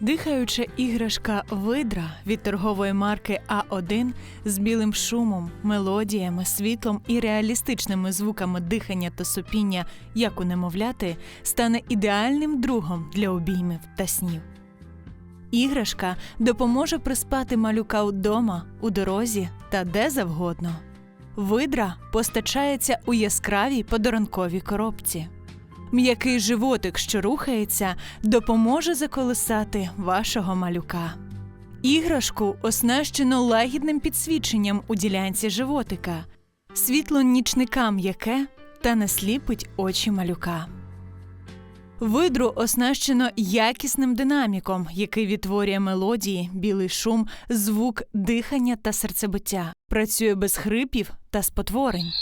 Дихаюча іграшка видра від торгової марки А1 з білим шумом, мелодіями, світлом і реалістичними звуками дихання та сопіння, як у немовляти, стане ідеальним другом для обіймів та снів. Іграшка допоможе приспати малюка вдома, у дорозі та де завгодно. Видра постачається у яскравій подарунковій коробці. М'який животик, що рухається, допоможе заколисати вашого малюка. Іграшку оснащено лагідним підсвіченням у ділянці животика, світло нічника м'яке та не сліпить очі малюка. Видру оснащено якісним динаміком, який відтворює мелодії, білий шум, звук, дихання та серцебиття. Працює без хрипів та спотворень.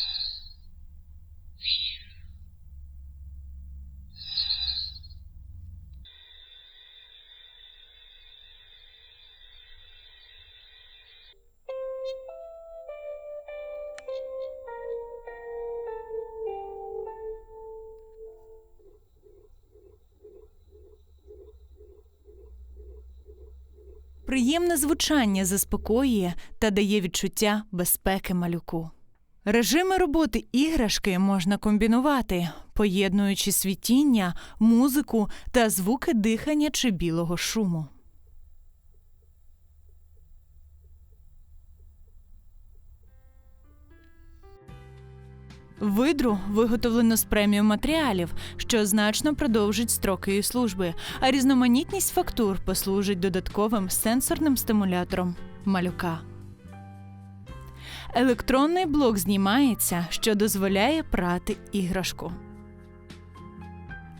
Приємне звучання заспокоює та дає відчуття безпеки малюку. Режими роботи іграшки можна комбінувати, поєднуючи світіння, музику та звуки дихання чи білого шуму. Видру виготовлено з преміум матеріалів, що значно продовжить строки її служби, а різноманітність фактур послужить додатковим сенсорним стимулятором малюка. Електронний блок знімається, що дозволяє прати іграшку.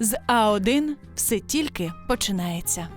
З А1 все тільки починається.